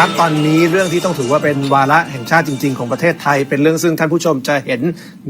ครับตอนนี้เรื่องที่ต้องถือว่าเป็นวาระแห่งชาติจริง ๆ ของประเทศไทย เป็นเรื่องซึ่งท่านผู้ชมจะเห็น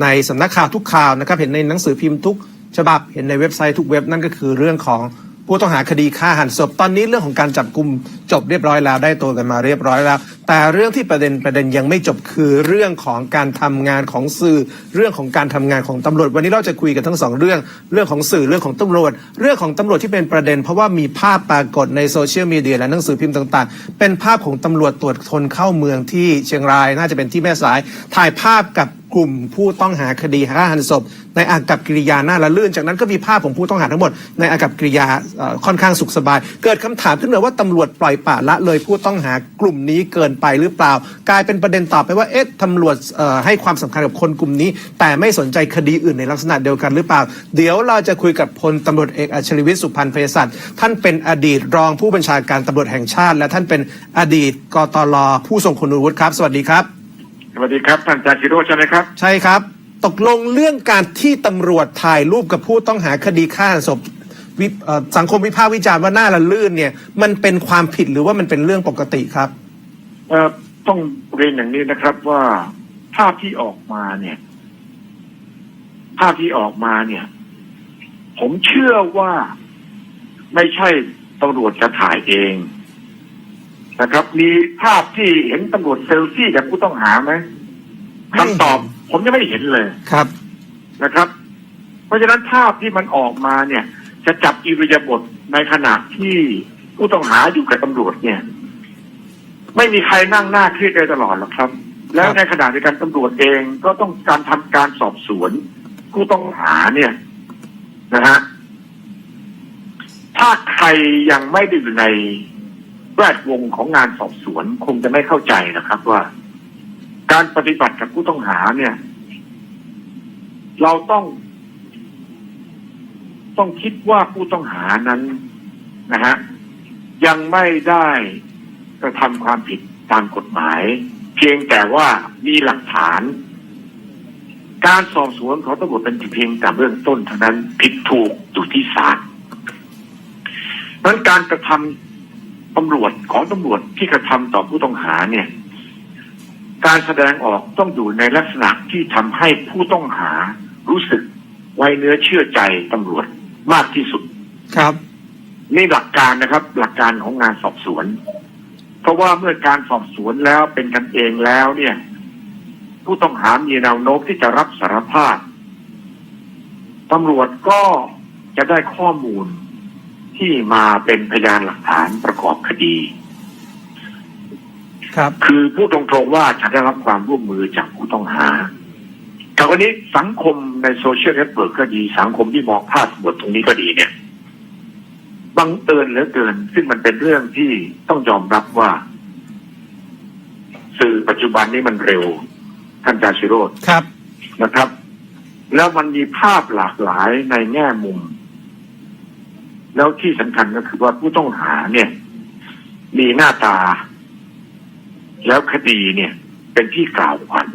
ในสำนักข่าวทุกข่าวนะครับ เห็นในหนังสือพิมพ์ทุกฉบับ เห็นในเว็บไซต์ทุกเว็บนั่นก็คือเรื่องของ ผู้ต้องหาคดีฆ่าหันศพตอนนี้เรื่องของการจับกลุ่มจบเรียบร้อยแล้วได้ตัวกันมาเรียบร้อยแล้ว แต่เรื่องที่ประเด็นประเด็นยังไม่จบคือเรื่องของการทำงานของสื่อ เรื่องของการทำงานของตำรวจ วันนี้เราจะคุยกันทั้งสองเรื่อง เรื่องของสื่อเรื่องของตำรวจ เรื่องของตำรวจที่เป็นประเด็น เพราะว่ามีภาพปรากฏในโซเชียลมีเดียและหนังสือพิมพ์ต่างๆ เป็นภาพของตำรวจตรวจคนเข้าเมืองที่เชียงราย น่าจะเป็นที่แม่สายถ่ายภาพกับกลุ่มผู้ต้องหาคดีฆ่าหันศพ ในอากับกิริยาหน้าละลื่น จากนั้นก็มีภาพของผู้ต้องหาทั้งหมด ในอากับกิริยาค่อนข้างสุขสบาย เกิดคำถามขึ้นมาว่าตำรวจปล่อยปละละเลยผู้ต้องหากลุ่มนี้เกินไปหรือเปล่า กลายเป็นประเด็นต่อไปว่าเอ๊ะตำรวจให้ความสำคัญกับคนกลุ่มนี้ แต่ไม่สนใจคดีอื่นในลักษณะเดียวกันหรือเปล่า เดี๋ยวเราจะคุยกับพลตำรวจเอกอัจฉริวิทย์สุพันธ์เภสัชท่านเป็นอดีตรองผู้บัญชาการตำรวจแห่งชาติ และท่านเป็นอดีตกตลผู้ทรงคุณวุฒิครับ สวัสดีครับ วัสดีครับท่านอาจารย์ชิโรจน์ใช่ไหมครับ ใช่ครับ ตกลงเรื่องการที่ตำรวจถ่ายรูปกับผู้ต้องหาคดีฆ่าหันศพวิเอ่อสังคมวิพากษ์วิจารณ์ว่าหน้าละลื่นเนี่ย มันเป็นความผิดหรือว่ามันเป็นเรื่องปกติครับเอ่อต้องเรียนอย่างนี้นะครับว่าภาพที่ออกมาเนี่ย ภาพที่ออกมาเนี่ย ผมเชื่อว่าไม่ใช่ตำรวจจะถ่ายเอง นะครับ มีภาพที่เห็นตำรวจเซลฟี่กับผู้ต้องหาไหมไม่คำตอบ ผมยังไม่เห็นเลยครับนะครับ เพราะฉะนั้นภาพที่มันออกมาเนี่ย จะจับอิริยาบถในขณะที่ผู้ต้องหาอยู่กับตำรวจเนี่ย ไม่มีใครนั่งหน้าเครียดเลยตลอดหรอกครับ แล้วในขณะเดียวกันตำรวจเองก็ต้องการทำการสอบสวน ผู้ต้องหาเนี่ยนะฮะถ้าใครยังไม่ได้อยู่ใน แวดวงของงานสอบสวนคงจะไม่เข้าใจนะครับว่า การปฏิบัติกับผู้ต้องหาเนี่ย เราต้อง ต้องคิดว่าผู้ต้องหานั้นนะฮะยังไม่ได้กระทำความผิดตามกฎหมาย เพียงแต่ว่ามีหลักฐาน การสอบสวนของตำรวจเป็นเพียงแต่เบื้องต้นเท่านั้นผิดถูกอยู่ที่ศาลเพรนั้นการกระทำ ตำรวจของตำรวจที่กระทำต่อผู้ต้องหาเนี่ย การแสดงออกต้องอยู่ในลักษณะที่ทำให้ผู้ต้องหารู้สึกไว้เนื้อเชื่อใจตำรวจมากที่สุดครับนี่หลักการนะครับ หลักการของงานสอบสวน เพราะว่าเมื่อการสอบสวนแล้วเป็นกันเองแล้วเนี่ย ผู้ต้องหามีแนวโน้มที่จะรับสารภาพตำรวจก็จะได้ข้อมูล ที่มาเป็นพยานหลักฐานประกอบคดี ครับ คือพูดตรงๆว่าจะได้รับความร่วมมือจากผู้ต้องหาแต่วันนี้สังคมในโซเชียลเน็ตเวิร์กก็ดีสังคมที่มองภาพบทตรงนี้ก็ดีเนี่ยบังเอิญเหลือเกิน ซึ่งมันเป็นเรื่องที่ต้องยอมรับว่า สื่อปัจจุบันนี้มันเร็ว ท่านจาชิโรตครับนะครับ แล้วมันมีภาพหลากหลายในแง่มุม แล้วที่สำคัญก็คือว่าผู้ต้องหาเนี่ย มีหน้าตา แล้วคดีเนี่ย เป็นที่กล่าวขวัญ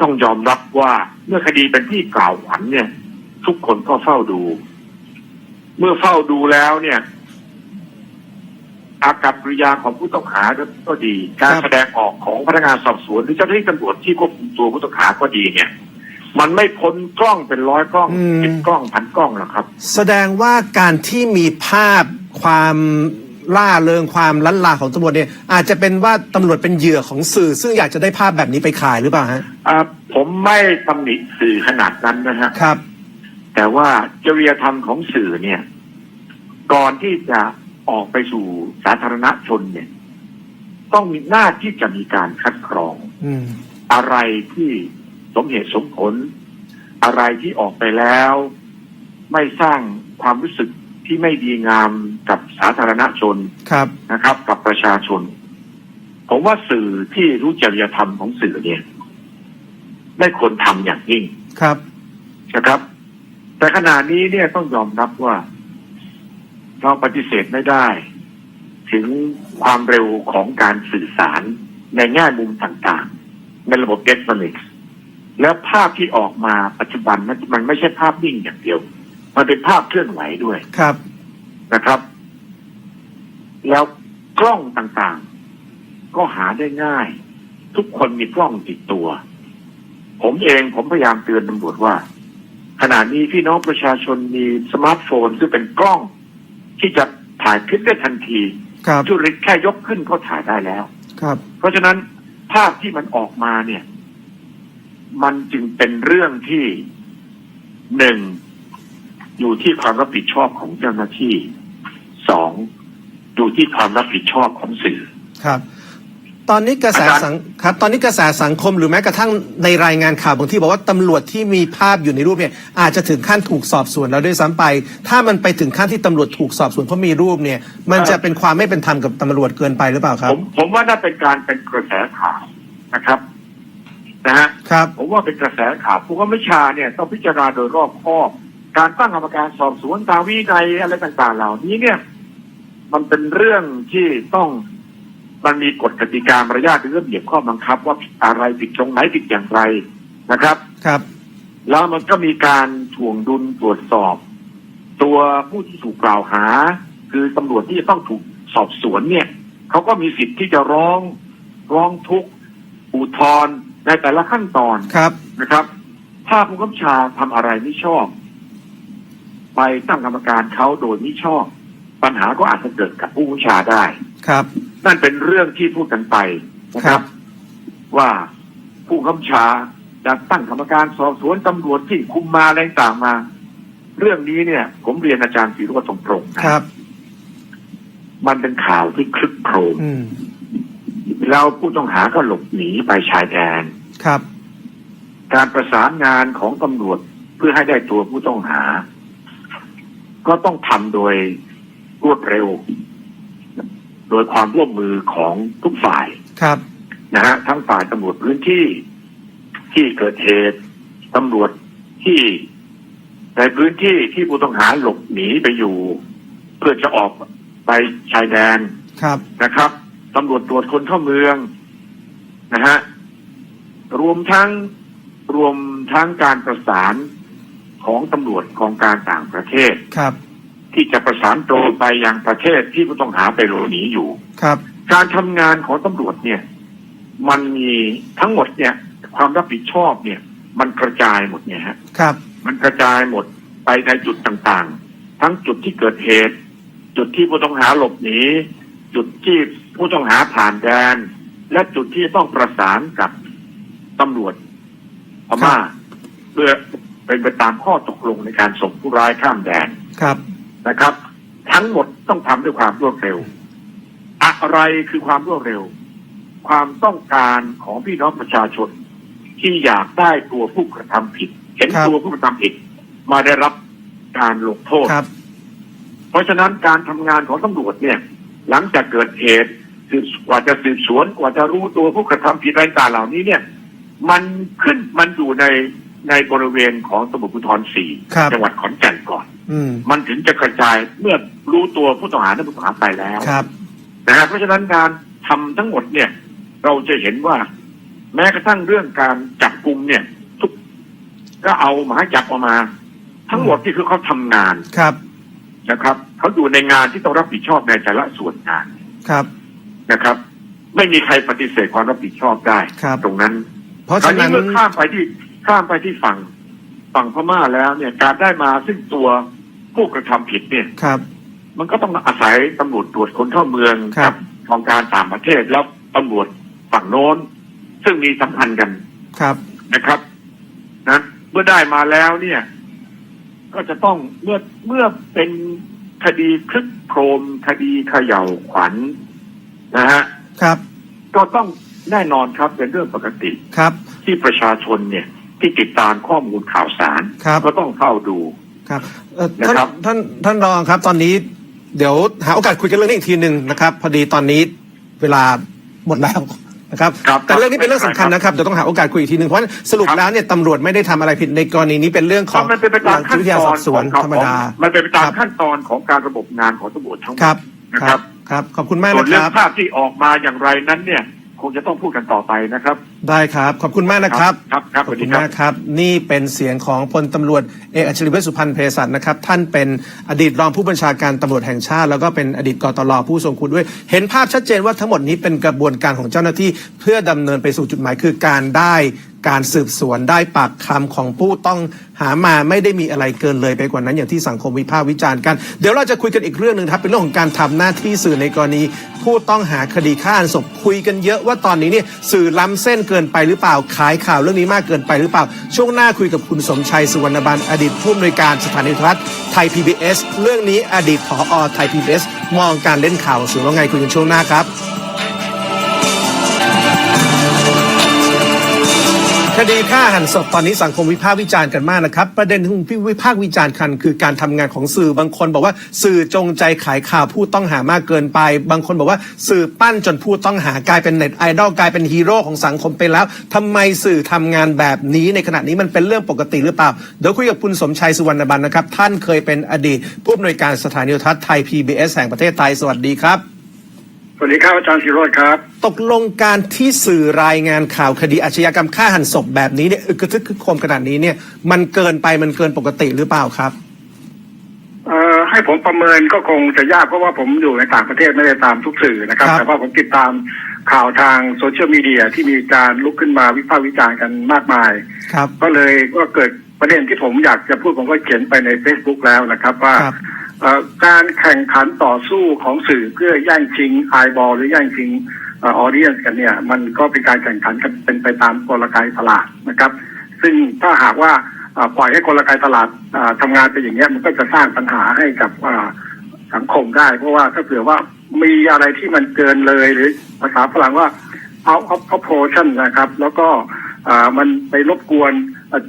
ต้องยอมรับว่าเมื่อคดีเป็นที่กล่าวขวัญเนี่ย ทุกคนก็เฝ้าดู เมื่อเฝ้าดูแล้วเนี่ย อากับกริยาของผู้ต้องหาก็ดี การครับแสดงออกของพนักงานสอบสวนหรือเจ้าหน้าที่ตำรวจที่ควบคุมตัวผู้ต้องหาก็ดีเนี่ย มันไม่พ้นกล้องเป็นร้อยกล้องอืม สิบกล้องพันกล้องหรอกครับ แสดงว่าการที่มีภาพความล่าเริงความลันลาของตำรวจเนี่ย อาจจะเป็นว่าตำรวจเป็นเหยื่อของสื่อ ซึ่งอยากจะได้ภาพแบบนี้ไปขายหรือเปล่าฮะอ่าผมไม่ตำหนิสื่อขนาดนั้นนะฮะ ครับ แต่ว่าจริยธรรมของสื่อเนี่ย ก่อนที่จะออกไปสู่สาธารณชนเนี่ย ต้องมีหน้าที่จะมีการคัดกรอง อืม อะไรที่ สมเหตุสมผล อะไรที่ออกไปแล้ว ไม่สร้างความรู้สึกที่ไม่ดีงามกับสาธารณชนครับนะครับ กับประชาชน ผมว่าสื่อที่รู้จริยธรรมของสื่อเนี่ยไม่ควรทำอย่างยิ่งครับนะครับ แต่ขณะนี้เนี่ยต้องยอมรับว่า เราปฏิเสธไม่ได้ ถึงความเร็วของการสื่อสารในแง่มุมต่างๆ ในระบบอิเล็กทรอนิกส์ แล้วภาพที่ออกมาปัจจุบันนั้นมันไม่ใช่ภาพนิ่งอย่างเดียว มันเป็นภาพเคลื่อนไหวด้วยครับนะครับ แล้วกล้องต่างๆ ก็หาได้ง่าย ทุกคนมีกล้องติดตัว ผมเองผมพยายามเตือนตำรวจว่า ขณะนี้พี่น้องประชาชนมีสมาร์ทโฟนซึ่งเป็นกล้อง ที่จะถ่ายคลิปได้ทันทีครับจุลิตแค่ยกขึ้นก็ถ่ายได้แล้ว ครับ เพราะฉะนั้นภาพที่มันออกมาเนี่ย มันจึงเป็นเรื่องที่หนึ่งอยู่ที่ความรับผิดชอบของเจ้าหน้าที่สองอยู่ที่ความรับผิดชอบของสื่อครับ ตอนนี้กระแสอาจารย์สังครับ ตอนนี้กระแสสังคมหรือแม้กระทั่งในรายงานข่าวบางที่บอกว่าตำรวจที่มีภาพอยู่ในรูปเนี่ยอาจจะถึงขั้นถูกสอบสวนแล้วด้วยซ้ำไป ถ้ามันไปถึงขั้นที่ตำรวจถูกสอบสวนเพราะมีรูปเนี่ย มันจะเป็นความไม่เป็นธรรมกับตำรวจเกินไปหรือเปล่าครัผบมผมว่าน่าเป็นการเป็นกระแสข่าวนะครับ นะฮะครับผมว่าเป็นกระแสข่าวผู้ว่าไม่ชาเนี่ยต้องพิจารณาโดยรอบคอบ การตั้งกรรมการสอบสวนตามวินัยอะไรต่างๆ เหล่านี้เนี่ย มันเป็นเรื่องที่ต้องมันมีกฎกติกามารยาทหรือระเบียบข้อบังคับ ว่าผิดอะไรผิดตรงไหนผิดอย่างไรนะครับครับ แล้วมันก็มีการถ่วงดุลตรวจสอบ ตัวผู้ที่ถูกกล่าวหา คือตำรวจที่จะต้องถูกสอบสวนเนี่ยเขาก็มีสิทธิ์ที่จะร้องร้องทุกข์อุทธรณ์ ในแต่ละขั้นตอนครับนะครับ ถ้าผู้กำกับชาทำอะไรไม่ชอบ ไปตั้งกรรมการเขาโดยไม่ชอบ ปัญหาก็อาจจะเกิดกับผู้กำกับชาได้ครับ นั่นเป็นเรื่องที่พูดกันไปนะคครัรับบว่าผู้กำกับชาจะตั้งกรรมการสอบสวนตำรวจที่คุมมาอะไรต่างมา เรื่องนี้เนี่ย ผมเรียนอาจารย์ศิรุวัฒน์ตรงๆนะครับ มันเป็นข่าวที่คลึกโครม อืมแล้วผู้ต้องหาก็หลบหนีไปชายแดนครับ การประสานงานของตำรวจเพื่อให้ได้ตัวผู้ต้องหา ก็ต้องทำโดยรวดเร็ว โดยความร่วมมือของทุกฝ่ายครับนะฮะทั้งฝ่ายตำรวจพื้นที่ที่เกิดเหตุตำรวจที่ในพื้นที่ที่ผู้ต้องหาหลบหนีไปอยู่ เพื่อจะออกไปชายแดนครับนะครับ ตำรวจตรวจคนเข้าเมืองนะฮะรวมทั้งรวมทั้งการประสานของตำรวจกองการต่างประเทศครับ ที่จะประสานตรงไปยังประเทศที่ผู้ต้องหาไปหลบหนีอยู่ครับ การทำงานของตำรวจเนี่ย มันมีทั้งหมดเนี่ย ความรับผิดชอบเนี่ย มันกระจายหมดเนี่ยฮะครับ มันกระจายหมดไปในจุดต่างๆ ทั้งจุดที่เกิดเหตุ จุดที่ผู้ต้องหาหลบหนี จุดที่ผู้ต้องหาผ่านแดน และจุดที่ต้องประสานกับตำรวจพม่าเพื่อเป็นไปตามข้อตกลงในการส่งผู้ร้ายข้ามแดนครับนะครับ ทั้งหมดต้องทำด้วยความรวดเร็ว อะไรคือความรวดเร็ว ความต้องการของพี่น้องประชาชน ที่อยากได้ตัวผู้กระทำผิด เห็นครับตัวผู้กระทำผิด มาได้รับการลงโทษครับเพราะฉะนั้นการทำงานของตำรวจเนี่ย หลังจากเกิดเหตุสืบกว่าจะสืบสวนกว่าจะรู้ตัวผู้กระทำผิดอะไรต่างๆเหล่านี้เนี่ย มันขึ้นมันอยู่ในในบริเวณของตำรวจภูธรสี่ครับจังหวัดขอนแก่นก่อนอืมมันถึงจะกระจายเมื่อรู้ตัวผู้ต้องหาและผู้ต้องหาไปแล้วครับนะฮะเพราะฉะนั้นการทำทั้งหมดเนี่ย เราจะเห็นว่า แม้กระทั่งเรื่องการจับกลุ่มเนี่ย ทุกก็เอาหมายจับออกมา ทั้งหมดที่คือเขาทำงานครับ นะครับเขาอยู่ในงานที่ต้องรับผิดชอบในแต่ละส่วนงานครับนะครับ ไม่มีใครปฏิเสธความรับผิดชอบได้ครับตรงนั้น เพราะคราวฉะนี้นั้นเมื่อข้ามไปที่ข้ามไปที่ฝั่งฝั่งพม่าแล้วเนี่ยการได้มาซึ่งตัวผู้กระทำผิดเนี่ยครับ มันก็ต้องอาศัยตำรวจตรวจคนเข้าเมืองครับกองการต่างประเทศแล้วตำรวจฝั่งโน้น ซึ่งมีสัมพันธ์กันครับนะครับนะเมื่อได้มาแล้วเนี่ย ก็จะต้องเมื่อเมื่อเป็นคดีคลึกโครม คดีเขย่าวขวัญนะฮะครับ ก็ต้องแน่นอนครับเป็นเรื่องปกติครับ ที่ประชาชนเนี่ยที่ติดตามข้อมูลข่าวสารครับก็ต้องเข้าดูครับเอ่อท่านนะครับท่านท่านรองครับ ตอนนี้เดี๋ยวหาโอกาสคุยกันเรื่องนี้อีกทีหนึ่งนะครับ พอดีตอนนี้เวลาหมดแล้ว นะครับครับแต่เรื่องนี้เป็นเรื่องสำคัญนะครับเดี๋ยวต้องหาโอกาสคุยอีกทีหนึ่งเพราะสรุปครับแล้วเนี่ยตำรวจไม่ได้ทำอะไรผิดในกรณีนี้เป็นเรื่องของมันเป็นไปตามขั้นวิทยาตสออนบสวนของธรรมดามันเป็นไปตามครับขั้นตอนของการระบบงานของตำรวจทั้งหมดครับนะคครัรับบครับขอบคุณมากส่วนนะคเรื่องรับภาพที่ออกมาอย่างไรนั้นเนี่ย คงจะต้องพูดกันต่อไปนะครับ ได้ครับ ขอบคุณมากนะครับ ครับครับขสอบวัสคุดีณครับมากครับ นี่เป็นเสียงของพลตำรวจเอกอัจฉริยะสุพันธ์เพศัตนะครับ ท่านเป็นอดีตรองผู้บัญชาการตำรวจแห่งชาติ แล้วก็เป็นอดีตกตลผู้ทรงคุณด้วย เห็นภาพชัดเจนว่าทั้งหมดนี้เป็นกระบวนการของเจ้าหน้าที่ เพื่อดำเนินไปสู่จุดหมายคือการได้การสืบสวนได้ปากคำของผู้ต้องหามาไม่ได้มีอะไรเกินเลยไปกว่านั้นอย่างที่สังคมวิพากษ์วิจารณ์กัน เดี๋ยวเราจะคุยกันอีกเรื่องหนึ่งครับ เป็นเรื่องของการทำหน้าที่สื่อในกรณี ผู้ต้องหาคดีฆ่าหันศพคุยกันเยอะว่าตอนนี้เนี่ยสื่อล้ำเส้นเกินไปหรือเปล่า ขายข่าวเรื่องนี้มากเกินไปหรือเปล่า ช่วงหน้าคุยกับคุณสมชัยสุวรรณบันอดีตผู้อำนวยการสถานีโทรทัศน์ไทย PBS เรื่องนี้อดีตผอไทย PBS มองการเล่นข่าวสื่อว่าไงคุยกันช่วงหน้าครับ คดีฆ่าหันศพตอนนี้สังคมวิพากษ์วิจารณ์กันมากนะครับ ประเด็นที่วิพากษ์วิจารณ์กันคือการทำงานของสื่อบางคนบอกว่าสื่อจงใจขายข่าวผู้ต้องหามากเกินไป บางคนบอกว่าสื่อปั้นจนผู้ต้องหากลายเป็นเน็ตไอดอลกลายเป็นฮีโร่ของสังคมไปแล้วทำไมสื่อทำงานแบบนี้ในขณะนี้มันเป็นเรื่องปกติหรือเปล่า เดี๋ยวคุยกับคุณสมชัยสุวรรณบันนะครับ ท่านเคยเป็นอดีต ผู้อำนวยการสถานีโทรทัศน์ไทย PBS แห่งประเทศไทยสวัสดีครับ สวัสดีครับอาจารย์ศิโรธครับ ตกลงการที่สื่อรายงานข่าวคดีอาชญากรรมฆ่าหันศพแบบนี้เนี่ยอึกกระทึกคึกโครมขนาดนี้เนี่ย มันเกินไปมันเกินปกติหรือเปล่าครับเอ่อให้ผมประเมินก็คงจะยากเพราะว่าผมอยู่ในต่างประเทศไม่ได้ตามทุกสื่อนะครับ ครับ แต่ว่าผมติดตามข่าวทางโซเชียลมีเดียที่มีการลุกขึ้นมาวิพากษ์วิจารณ์กันมากมาย ครับ ก็เลยก็เกิดประเด็นที่ผมอยากจะพูดผมก็เขียนไปใน Facebook แล้วนะครับ ว่าครับเอ่อ การแข่งขันต่อสู้ของสื่อเพื่อแย่งชิงไอบอลหรือแย่งชิงออเดียนกันเนี่ยมันก็เป็นการแข่งขันกันเป็นไปตามกลไกตลาดนะครับ ซึ่งถ้าหากว่าปล่อยให้กลไกตลาดเอ่อทำงานไปอย่างเงี้ยมันก็จะสร้างปัญหาให้กับสังคมได้ เพราะว่าถ้าเผื่อว่ามีอะไรที่มันเกินเลยหรือภาษาฝรั่งว่า out of proportion นะครับ แล้วก็มันไปรบกวน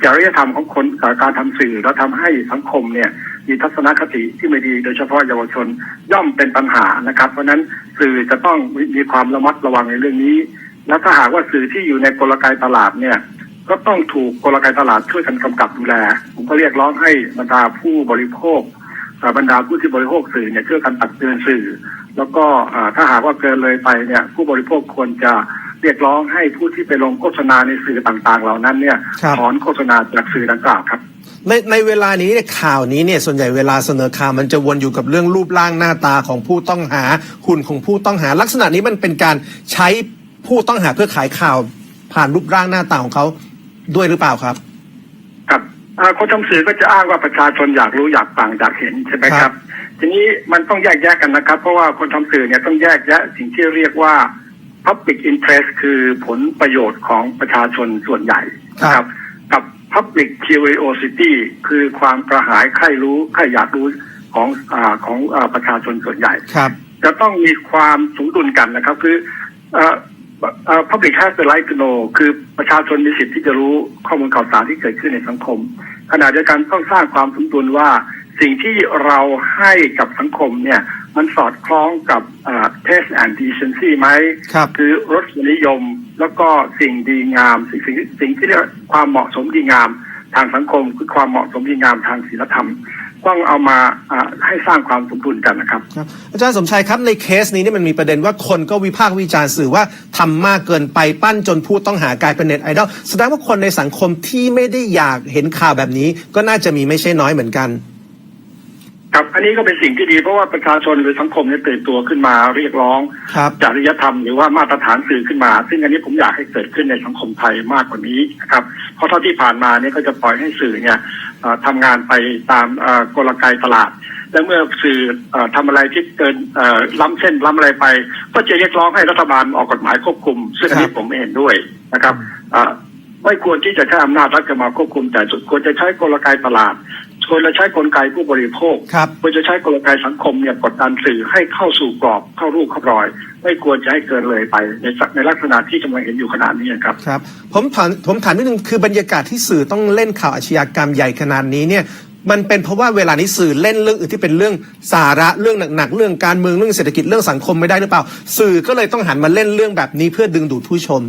จริยธรรมของคนการทำสื่อแล้วทำให้สังคมเนี่ย มีทัศนคติที่ไม่ดีโดยเฉพาะเยาวชนย่อมเป็นปัญหานะครับ เพราะนั้นสื่อจะต้องมีความระมัดระวังในเรื่องนี้ แล้วถ้าหากว่าสื่อที่อยู่ในกลไกตลาดเนี่ยก็ต้องถูกกลไกตลาดช่วยกันกำกับดูแล ผมก็เรียกร้องให้บรรดาผู้บริโภคอ่บรรดาผู้ที่บริโภคสื่อเนี่ยช่วยกันตักเตือนสื่อ แล้วก็ถ้าหากว่าเกินเลยไปเนี่ยผู้บริโภคควรจะ เรียกร้องให้ผู้ที่ไปลงโฆษณาในสื่อต่างๆ เหล่านั้นเนี่ยครับ ถอนโฆษณาจากสื่อดังกล่าวครับ ในในเวลานี้เนี่ยข่าวนี้เนี่ยส่วนใหญ่เวลาเสนอข่าวมันจะวนอยู่กับเรื่องรูปร่างหน้าตาของผู้ต้องหาหุ่นของผู้ต้องหา ลักษณะนี้มันเป็นการใช้ผู้ต้องหาเพื่อขายข่าว ผ่านรูปร่างหน้าตาของเขาด้วยหรือเปล่าครับ ครับอ่าคนทำสื่อก็จะอ้างว่าประชาชนอยากรู้อยากฟังอยากเห็นใช่ไหมคครัรับ บ ทีนี้มันต้องแยกแยะกันนะครับ เพราะว่าคนทำสื่อเนี่ยต้องแยกแยะสิ่งที่เรียกว่า public interest คือผลประโยชน์ของประชาชนส่วนใหญ่นะครับ กับ public curiosity คือความกระหายใคร่รู้ใคร่อยากรู้ของอาของอาประชาชนส่วนใหญ่ครับจะต้องมีความสมดุลกันนะครับ คือเอ่อเอ่อ public has the right to know คือประชาชนมีสิทธิ์ที่จะรู้ข้อมูลข่าวสารที่เกิดขึ้นในสังคม ขณะเดียวกันต้องสร้างความสมดุลว่าสิ่งที่เราให้กับสังคมเนี่ย มันสอดคล้องกับเอ่อ taste and decency ไหมครับคือรสนิยมแล้วก็สิ่งดีงาม สิ่งสิ่งสิ่งที่เรียกว่าความเหมาะสมดีงามทางสังคมคือความเหมาะสมดีงามทางศีลธรรม ต้องเอามาอ่าให้สร้างความสมดุลกันนะครับครับ อาจารย์สมชัยครับในเคสนี้เนี่ยมันมีประเด็นว่าคนก็วิพากษ์วิจารณ์สื่อว่าทำมากเกินไปปั้นจนผู้ต้องหากลายเป็นเน็ตไอดอลแสดงว่าคนในสังคมที่ไม่ได้อยากเห็นข่าวแบบนี้ ก็น่าจะมีไม่ใช่น้อยเหมือนกัน ครับอันนี้ก็เป็นสิ่งที่ดีเพราะว่าประชาชนหรือสังคมเนี่ยตื่นตัวขึ้นมาเรียกร้องครับจริยธรรมหรือว่ามาตรฐานสื่อขึ้นมา ซึ่งอันนี้ผมอยากให้เกิดขึ้นในสังคมไทยมากกว่านี้นะครับเพราะเท่าที่ผ่านมาเนี่ยก็จะปล่อยให้สื่อเนี่ยเอ่อทำงานไปตามเอ่อกลไกตลาด และเมื่อสื่อเอ่อทำอะไรที่เกินเอ่อล้ำเส้นล้ำอะไรไป ก็จะเรียกร้องให้รัฐบาลออกกฎหมายควบคุม ซึ่งอันนี้ผมไม่เห็นด้วยนะครับเอ่อไม่ควรที่จะใช้อำนาจรัฐมาควบคุมแต่ควรจะใช้กลไกตลาด ควรจะใช้กลไกผู้บริโภคครับ ควรจะใช้กลไกสังคมเนี่ยกดดันสื่อให้เข้าสู่กรอบเข้ารูปเข้ารอย ไม่ควรจะให้เกินเลยไปในสักในลักษณะที่กำลังเห็นอยู่ขนาดนี้ครับครับผมถามผมถามนิดนึงคือบรรยากาศที่สื่อต้องเล่นข่าวอาชญากรรมใหญ่ขนาดนี้เนี่ยมันเป็นเพราะว่าเวลานี้สื่อเล่นเรื่องอื่นที่เป็นเรื่องสาระเรื่องหนักๆเรื่องการเมืองเรื่องเศรษฐกิจเรื่องสังคมไม่ได้หรือเปล่า สื่อก็เลยต้องหันมาเล่นเรื่องแบบนี้เพื่อดึงดูดผู้ชม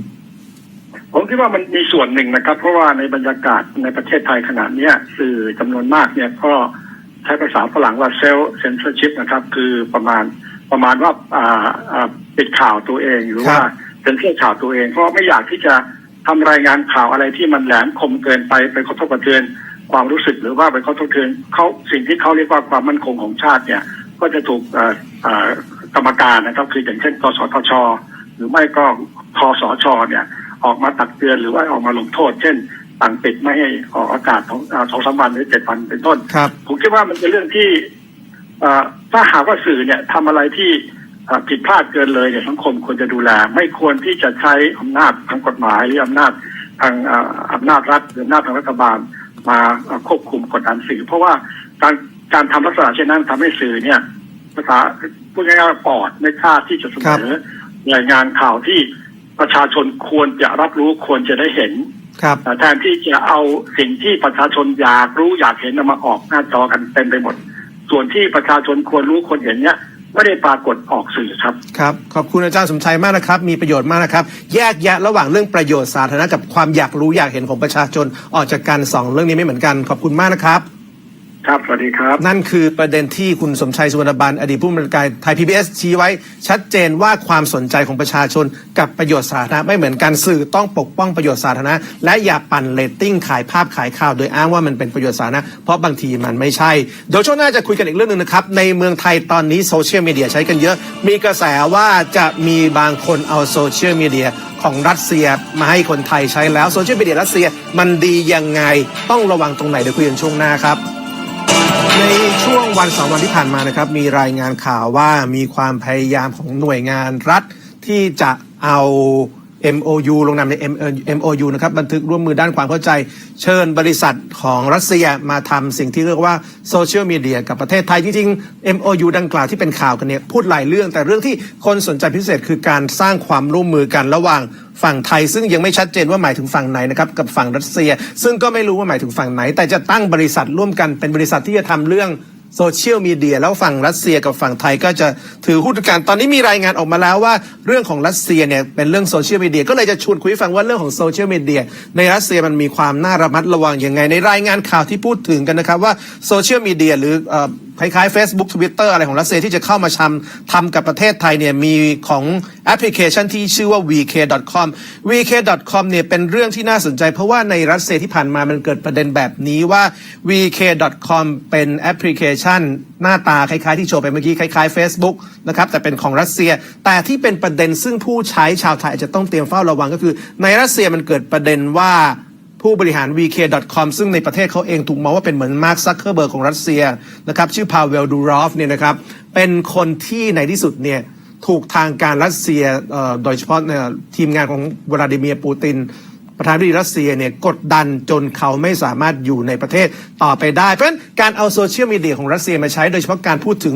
ผมคิดว่ามันมีส่วนหนึ่งนะครับ เพราะว่าในบรรยากาศในประเทศไทยขนาดเนี้ยสื่อจำนวนมากเนี่ยก็ใช้ภาษาฝรั่งว่าเซลเซนเซอร์ชิพนะครับ คือประมาณประมาณว่าอ่าอ่าปิดข่าวตัวเองหรือว่าครับเซนเซอร์ข่าวตัวเอง เพราะไม่อยากที่จะทำรายงานข่าวอะไรที่มันแหลมคมเกินไปไปกระทบกระเทือนความรู้สึกหรือว่าไปกระทบกระเทือนเขาสิ่งที่เขาเรียกว่าความมั่นคงของชาติเนี่ย ก็จะถูกเอ่อเอ่อกรรมการนะครับ คืออย่างเช่นกสทช หรือไม่ก็คอสชเนี่ย ออกมาตักเตือนหรือว่าออกมาลงโทษ เช่นสั่งปิดไม่ให้ออกอากาศของอ่าสองสามวันหรือเจ็ดวันเป็นต้นครับผมคิดว่ามันเป็นเรื่องที่เอ่อถ้าหากว่าสื่อเนี่ยทำอะไรที่เอ่อผิดพลาดเกินเลยเนี่ยสังคมควรจะดูแล ไม่ควรที่จะใช้อำนาจทางกฎหมายหรืออำนาจทางเอ่ออำนาจรัฐหรืออำนาจทางรัฐบาลมาเอ่อควบคุมกดดันสื่อ เพราะว่าการการทำลักษณะเช่นนั้นทำให้สื่อเนี่ยภาษาพูดง่ายๆว่าปอดไม่กล้าที่จะเสนอรายงานข่าวที่ ประชาชนควรจะรับรู้ควรจะได้เห็นครับแทนที่จะเอาสิ่งที่ประชาชนอยากรู้อยากเห็นเอามาออกหน้าจอกันเต็มไปหมด ส่วนที่ประชาชนควรรู้ควรเห็นเนี่ยไม่ได้ปรากฏออกสื่อครับครับขอบคุณอาจารย์สมชัยมากนะครับ มีประโยชน์มากนะครับ แยกแยะระหว่างเรื่องประโยชน์สาธารณะกับความอยากรู้อยากเห็นของประชาชนออกจากกันสองเรื่องนี้ไม่เหมือนกัน ขอบคุณมากนะครับ ครับสวัสดีครับ นั่นคือประเด็นที่คุณสมชัยสุวรรณบันอดีตผู้บริการไทยพีบีชี้ไว้ ชัดเจนว่าความสนใจของประชาชนกับประโยชน์สาธารณะไม่เหมือนกันสื่อต้องปกป้องประโยชน์สาธารณะและอย่าปั่นเรตติ้งขายภาพขายข่าว โดยอ้างว่ามันเป็นประโยชน์สาธารณะเพราะบางทีมันไม่ใช่เดี๋ยวช่วงหน้าจะคุยกันอีกเรื่องหนึ่งนะครับในเมืองไทยตอนนี้โซเชียลมีเดียใช้กันเยอะ มีกระแสว่าจะมีบางคนเอาโซเชียลมีเดียของรัสเซียมาให้คนไทยใช้แล้วโซเชียลมีเดียรัสเซียมันดียังไงต้องระวังตรงไหนเดี๋ยวคุยกันช่วงหน้าครับ ในช่วงวันสองวันที่ผ่านมานะครับ มีรายงานข่าวว่ามีความพยายามของหน่วยงานรัฐที่จะเอา MOU ลงนามใน MOU นะครับบันทึกร่วมมือด้านความเข้าใจ เชิญบริษัทของรัสเซียมาทำสิ่งที่เรียกว่าโซเชียลมีเดียกับประเทศไทย จริง ๆ MOU ดังกล่าวที่เป็นข่าวกันเนี่ยพูดหลายเรื่อง แต่เรื่องที่คนสนใจพิเศษคือการสร้างความร่วมมือกันระหว่างฝั่งไทย ซึ่งยังไม่ชัดเจนว่าหมายถึงฝั่งไหนนะครับกับฝั่งรัสเซีย ซึ่งก็ไม่รู้ว่าหมายถึงฝั่งไหน แต่จะตั้งบริษัทร่วมกันเป็นบริษัทที่จะทำเรื่อง โซเชียลมีเดียแล้วฝั่งรัสเซียกับฝั่งไทยก็จะถือหุ้นกัน ตอนนี้มีรายงานออกมาแล้วว่าเรื่องของรัสเซียเนี่ยเป็นเรื่องโซเชียลมีเดียก็เลยจะชวนคุยฟังว่าเรื่องของโซเชียลมีเดียในรัสเซียมันมีความน่าระมัดระวังยังไง ในรายงานข่าวที่พูดถึงกันนะครับว่าโซเชียลมีเดียหรืออ คล้ายๆ Facebook Twitter อะไรของรัสเซียที่จะเข้ามาทำทำกับประเทศไทยเนี่ยมีของแอปพลิเคชันที่ชื่อว่า vk.com vk.com เนี่ยเป็นเรื่องที่น่าสนใจ เพราะว่าในรัสเซียที่ผ่านมามันเกิดประเด็นแบบนี้ว่า vk.com เป็นแอปพลิเคชัน หน้าตาคล้ายๆที่โชว์ไปเมื่อกี้คล้ายๆ Facebook นะครับแต่เป็นของรัสเซีย แต่ที่เป็นประเด็นซึ่งผู้ใช้ชาวไทยจะต้องเตรียมเฝ้าระวังก็คือ ในรัสเซียมันเกิดประเด็นว่า ผู้บริหาร VK.com ซึ่งในประเทศเขาเองถูกมองว่าเป็นเหมือนมาร์คซักเคอร์เบิร์กของรัสเซียนะครับชื่อพาเวลดูรอฟเนี่ยนะครับเป็นคนที่ในที่สุดเนี่ยถูกทางการรัสเซียโดยเฉพาะเนี่ยทีมงานของวลาดิเมียร์ปูติน ประธานาธิบดีรัสเซียเนี่ยกดดันจนเขาไม่สามารถอยู่ในประเทศต่อไปได้ เพราะฉะนั้นการเอาโซเชียลมีเดียของรัสเซียมาใช้ โดยเฉพาะการพูดถึง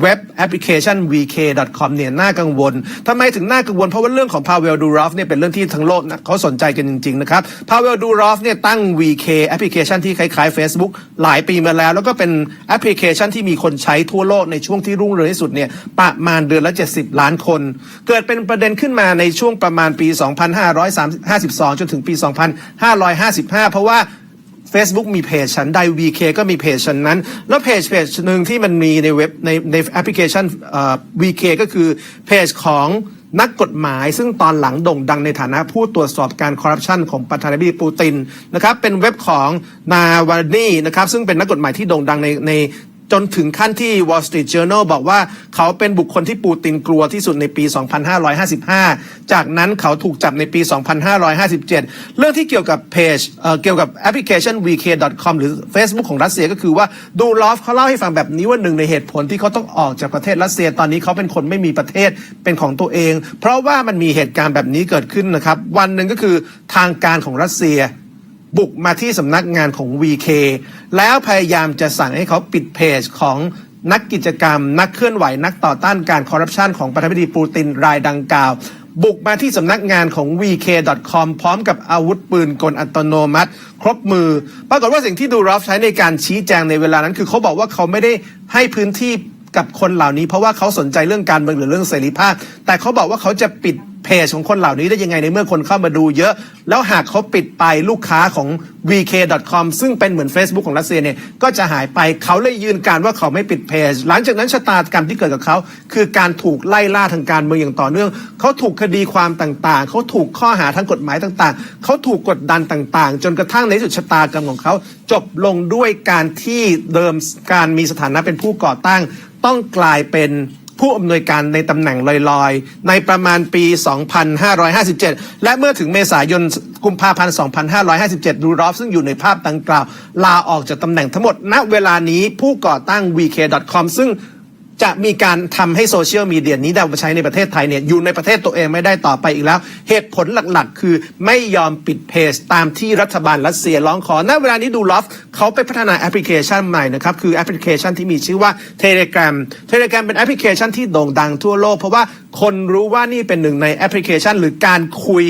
เว็บแอปพลิเคชัน vk.com เนี่ยน่ากังวลทำไมถึงน่ากังวล เพราะว่าเรื่องของพาเวลดูรอฟเนี่ยเป็นเรื่องที่ทั้งโลกนะเขาสนใจกันจริง ๆ นะครับพาเวลดูรอฟเนี่ยตั้ง vk แอปพลิเคชันที่คล้ายๆ Facebook หลายปีมาแล้ว แล้วก็เป็นแอปพลิเคชันที่มีคนใช้ทั่วโลกในช่วงที่รุ่งเรืองที่สุดเนี่ยประมาณเดือนละ 70 ล้านคน เกิดเป็นประเด็นขึ้นมาในช่วงประมาณปี 2552จนถึงึงปี 2555 เพราะว่า Facebook มีเพจฉันใด VK ก็มีเพจฉันนั้น แล้วเพจเพจหนึ่งที่มันมีในเว็บในในแอปพลิเคชันเอ่อ VK ก็คือเพจของนักกฎหมาย ซึ่งตอนหลังโด่งดังในฐานะผู้ตรวจสอบการคอร์รัปชันของประธานาธิบดีปูตินนะครับเป็นเว็บของนาวานีนะครับซึ่งเป็นนักกฎหมายที่โด่งดังในใน จนถึงขั้นที่ Wall Street Journal บอกว่าเขาเป็นบุคคลที่ปูตินกลัวที่สุดในปี 2555 จากนั้นเขาถูกจับในปี 2557 เรื่องที่เกี่ยวกับเพจเเกี่ยวกับแอปพลิเคชัน vk.com หรือ Facebook ของรัสเซียก็คือว่าดูลอฟเขาเล่าให้ฟังแบบนี้ว่าหนึ่งในเหตุผลที่เขาต้องออกจากประเทศรัสเซียตอนนี้เขาเป็นคนไม่มีประเทศเป็นของตัวเอง เพราะว่ามันมีเหตุการณ์แบบนี้เกิดขึ้นนะครับวันหนึ่งก็คือทางการของรัสเซีย บุกมาที่สำนักงานของ VK แล้วพยายามจะสั่งให้เขาปิดเพจของนักกิจกรรม นักเคลื่อนไหวนักต่อต้านการคอร์รัปชันของประธานาธิบดีปูตินรายดังกล่าว บุกมาที่สำนักงานของ VK.com พร้อมกับอาวุธปืนกลอัตโนมัติ ครบมือ ปรากฏว่าสิ่งที่ดูรอฟใช้ในการชี้แจงในเวลานั้น คือเขาบอกว่าเขาไม่ได้ให้พื้นที่กับคนเหล่านี้ เพราะว่าเขาสนใจเรื่องการเมืองหรือเรื่องเสรีภาพ แต่เขาบอกว่าเขาจะปิด เพจของคนเหล่านี้ได้ยังไงในเมื่อคนเข้ามาดูเยอะ แล้วหากเขาปิดไปลูกค้าของ vk.com ซึ่งเป็นเหมือน Facebook ของรัสเซียเนี่ยก็จะหายไปเขาเลยยืนการว่าเขาไม่ปิดเพจ หลังจากนั้นชะตากรรมที่เกิดกับเขา คือการถูกไล่ล่าทางการเมืองอย่างต่อเนื่อง เขาถูกคดีความต่างๆ เขาถูกข้อหาทางกฎหมายต่างๆ เขาถูกกดดันต่างๆ จนกระทั่งในสุดชะตากรรมของเขา จบลงด้วยการที่เดิมการมีสถานะเป็นผู้ก่อตั้ง ต้องกลายเป็น ผู้อำนวยการในตำแหน่งลอยๆ ในประมาณปี 2557 และเมื่อถึงเมษายนกุมภาพันธ์ 2557ดูรอฟซึ่งอยู่ในภาพดังกล่าว ลาออกจากตำแหน่งทั้งหมด ณ เวลานี้ผู้ก่อตั้ง vk.com ซึ่ง จะมีการทำให้โซเชียลมีเดียนี้ได้เอามาใช้ในประเทศไทยเนี่ยอยู่ในประเทศตัวเองไม่ได้ต่อไปอีกแล้ว เหตุผลหลักๆ คือไม่ยอมปิดเพจตามที่รัฐบาลรัสเซียร้องขอณเวลานี้ดูลอฟเขาไปพัฒนาแอปพลิเคชันใหม่นะครับ คือแอปพลิเคชันที่มีชื่อว่า Telegram Telegram เป็นแอปพลิเคชันที่โด่งดังทั่วโลก เพราะว่าคนรู้ว่านี่เป็นหนึ่งในแอปพลิเคชัน หรือการคุย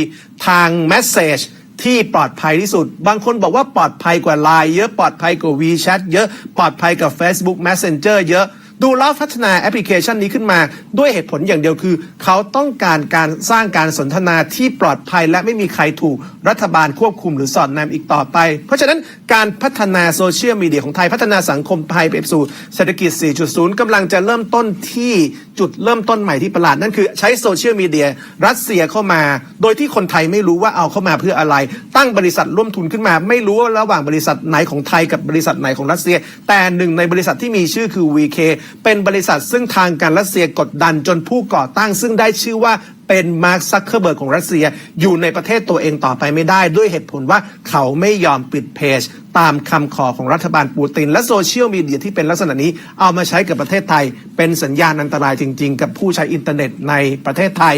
ทาง Message ที่ปลอดภัยที่สุด บางคนบอกว่าปลอดภัยกว่า Line เยอะปลอดภัยกว่า WeChat เยอะปลอดภัยกับ Facebook Messenger เยอะ ดูแล้วพัฒนาแอปพลิเคชันนี้ขึ้นมา ด้วยเหตุผลอย่างเดียวคือ เขาต้องการการสร้างการสนทนาที่ปลอดภัย และไม่มีใครถูกรัฐบาลควบคุมหรือสอดแนมอีกต่อไป เพราะฉะนั้นการพัฒนาโซเชียลมีเดียของไทยพัฒนาสังคมไทยไปสู่เศรษฐกิจ 4.0กำลังจะเริ่มต้นที่จุดเริ่มต้นใหม่ที่ประหลาดนั่นคือใช้โซเชียลมีเดียรัสเซียเข้ามา โดยที่คนไทยไม่รู้ว่าเอาเข้ามาเพื่ออะไร ตั้งบริษัทร่วมทุนขึ้นมา ไม่รู้ว่าระหว่างบริษัทไหนของไทยกับบริษัทไหนของรัสเซีย แต่หนึ่งในบริษัทที่มีชื่อคือ VK เป็นบริษัทซึ่งทางการรัสเซียกดดันจนผู้ก่อตั้ง ซึ่งได้ชื่อว่าเป็นมาร์คซักเคอร์เบิร์กของรัสเซียอยู่ในประเทศตัวเองต่อไปไม่ได้ ด้วยเหตุผลว่าเขาไม่ยอมปิดเพจ ตามคำขอของรัฐบาลปูติน และโซเชียลมีเดียที่เป็นลักษณะนี้เอามาใช้กับประเทศไทย เป็นสัญญาณอันตรายจริง ๆ กับผู้ใช้อินเทอร์เน็ตในประเทศไทย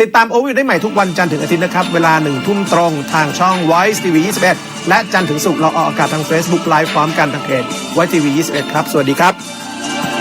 ติดตามโอวิวได้ใหม่ทุกวันจันทร์ถึงอาทิตย์นะครับ เวลาหนึ่งทุ่มตรงทางช่อง Voice TV 21 และจันทร์ถึงศุกร์เราออกอากาศทาง Facebook Live พร้อมกันทางเพจ Voice TV 21 ครับ สวัสดีครับ